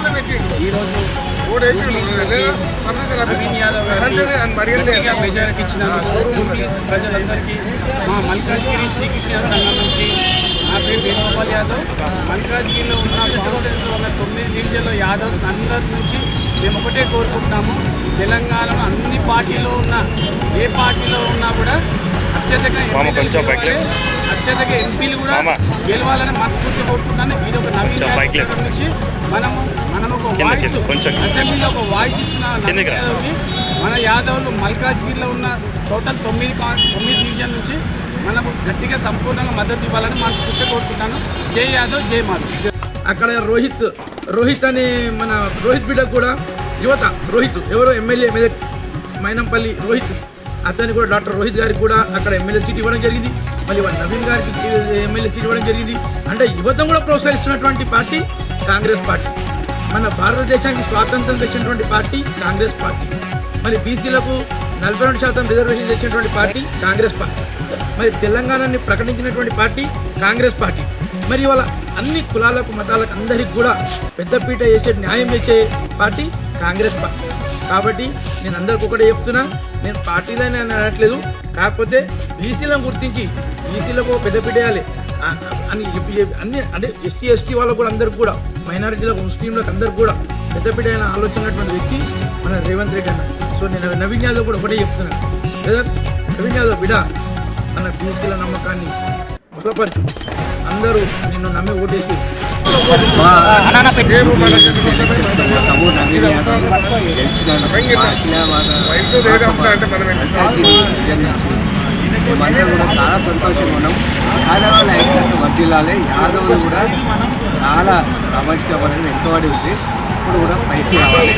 ఈరోజు నవీన్ యాదవ్ గారికి మెజారిటీ జూబ్లీస్ ప్రజలందరికీ మా మల్కాజ్గిరి శ్రీకృష్ణ సంఘం నుంచి నా పేరు వేణుగోపాల్ యాదవ్. మల్కాజ్గిరిలో ఉన్న కాన్స్టిట్యూన్సీలో ఉన్న తొమ్మిది డివిజన్లో యాదవ్స్ అందరి నుంచి మేము ఒకటే కోరుకుంటున్నాము. తెలంగాణలో అన్ని పార్టీలో ఉన్న ఏ పార్టీలో ఉన్నా కూడా అత్యధిక అత్యధిక ఎంపీలు కూడా. గెలవాలని మనస్ఫూర్తి కోరుకుంటున్నాను ఇది ఒక నవీన్ నుంచి మనము మనం ఒక వాయిస్. అసెంబ్లీలో ఒక వాయిస్ ఇస్తున్న మన యాదవ్లు మల్కాజ్గిరిలో ఉన్న టోటల్ తొమ్మిది తొమ్మిది డివిజన్ నుంచి మనము గట్టిగా సంపూర్ణంగా మద్దతు ఇవ్వాలని మనస్ఫూర్తి కోరుకుంటాను. జై యాదవ్ జై మాధవ్. అక్కడ రోహిత్ రోహిత్ అనే మన రోహిత్ బిడ్డ కూడా యువత రోహిత్ ఎవరో ఎమ్మెల్యే మైనంపల్లి రోహిత్. అతన్ని కూడా డాక్టర్ రోహిత్ గారికి కూడా అక్కడ ఎమ్మెల్యే సీట్ ఇవ్వడం జరిగింది. మళ్ళీ నవీన్ గారికి ఎమ్మెల్యే సీట్ ఇవ్వడం జరిగింది. అంటే యువతను కూడా ప్రోత్సహిస్తున్నటువంటి పార్టీ కాంగ్రెస్ పార్టీ. మన భారతదేశానికి స్వాతంత్రం తెచ్చినటువంటి పార్టీ కాంగ్రెస్ పార్టీ. మరి బీసీలకు నలభై రెండు శాతం రిజర్వేషన్ తెచ్చినటువంటి పార్టీ కాంగ్రెస్ పార్టీ. మరి తెలంగాణని ప్రకటించినటువంటి పార్టీ కాంగ్రెస్ పార్టీ. మరి ఇవాళ అన్ని కులాలకు మతాలకు అందరికి కూడా పెద్దపీట వేసే న్యాయం చేసే పార్టీ కాంగ్రెస్ పార్టీ. కాబట్టి నేను అందరికి ఒకటే చెప్తున్నా నేను పార్టీలనే అని అనట్లేదు. కాకపోతే బీసీలను గుర్తించి బీసీలకు పెద్దపీట వేయాలి. ఆ- అని చెప్పి చెప్పి అన్ని అంటే ఎస్సీ ఎస్టీ వాళ్ళకు కూడా అందరికి కూడా మైనారిటీలకు ముస్లింలకు అందరికి కూడా పెద్దపీట అయిన ఆలోచన ఉన్నటువంటి వ్యక్తి మన రేవంత్ రెడ్డి అన్న. సో నేను నవీన్ యాదవ్ కూడా ఒకటే చెప్తున్నాను బ్రదర్ నవీన్ యాదవ్ బిడ మన బీసీల నమ్మకాన్ని బలపరచు. అందరూ నిన్ను నమ్మి ఓటేసి. తమ్ముడు కూడా చాలా సంతోషంగా ఉన్నాం యాదవుల ఐక్యత వర్జిల్లాలే యాదవులు కూడా చాలా సమస్య వలన ఎంతవాడి ఉంది ఇప్పుడు కూడా పైకి రావాలి